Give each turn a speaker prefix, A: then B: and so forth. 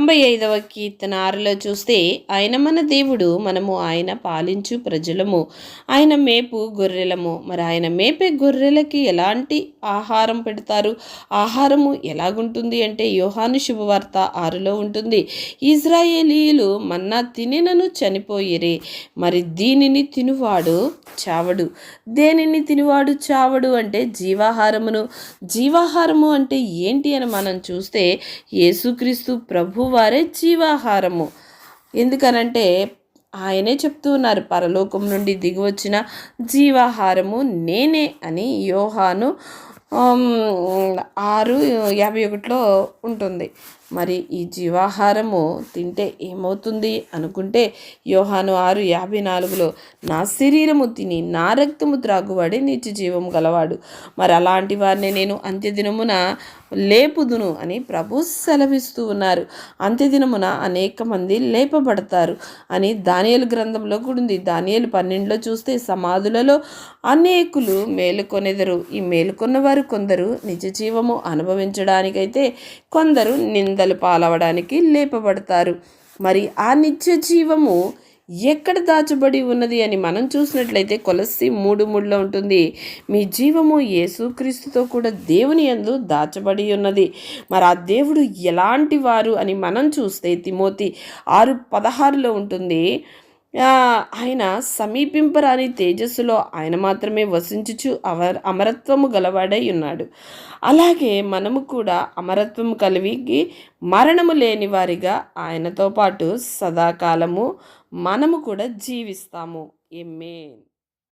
A: తొంభై ఐదవ కీర్తన ఆరులో చూస్తే ఆయన మన దేవుడు మనము ఆయన పాలించు ప్రజలము. ఆయన మేపు గొర్రెలము. మరి ఆయన మేపే గొర్రెలకి ఎలాంటి ఆహారం పెడతారు? ఆహారము ఎలాగుంటుంది అంటే యోహాను శుభవార్త ఆరులో ఉంటుంది. ఇజ్రాయేలీలు మన్నా తినినను చనిపోయిరే. మరి దీనిని తినువాడు చావడు. దేనిని తినివాడు చావడు అంటే జీవాహారమును. జీవాహారము అంటే ఏంటి అని మనం చూస్తే యేసుక్రీస్తు ప్రభువారే జీవాహారము. ఎందుకనంటే ఆయనే చెప్తూ ఉన్నారు పరలోకం నుండి దిగివచ్చిన జీవాహారము నేనే అని యోహాను ఆరు యాభై ఒకటిలో ఉంటుంది. మరి ఈ జీవాహారము తింటే ఏమవుతుంది అనుకుంటే యోహాను ఆరు యాభై నాలుగులో నా శరీరము తిని నా రక్తము త్రాగువాడే నిత్య జీవము గలవాడు. మరి అలాంటి వారిని నేను అంత్యదినమున లేపుదును అని ప్రభు సెలవిస్తూ ఉన్నారు. అంత్యదినమున అనేక మంది లేపబడతారు అని దానియలు గ్రంథంలో కూడా ఉంది. దానియలు పన్నెండులో చూస్తే సమాధులలో అనేకులు మేలుకొనెదరు. ఈ మేలుకొన్న వారు కొందరు నిజ జీవము అనుభవించడానికైతే కొందరు నిందలు పాలవడానికి లేపబడతారు. మరి ఆ నిత్య జీవము ఎక్కడ దాచబడి ఉన్నది అని మనం చూసినట్లయితే కొలసి మూడు మూడులో ఉంటుంది. మీ జీవము యేసుక్రీస్తుతో కూడా దేవుని యందు దాచబడి ఉన్నది. మరి ఆ దేవుడు ఎలాంటి వారు అని మనం చూస్తే తిమోతి ఆరు పదహారులో ఉంటుంది. ఆయన సమీపింపరాని తేజస్సులో ఆయన మాత్రమే వసించుచు అవర్ అమరత్వము గలవాడై ఉన్నాడు. అలాగే మనము కూడా అమరత్వము కలిగి మరణము లేని వారిగా ఆయనతో పాటు సదాకాలము మనము కూడా జీవిస్తాము. ఎమ్మేన్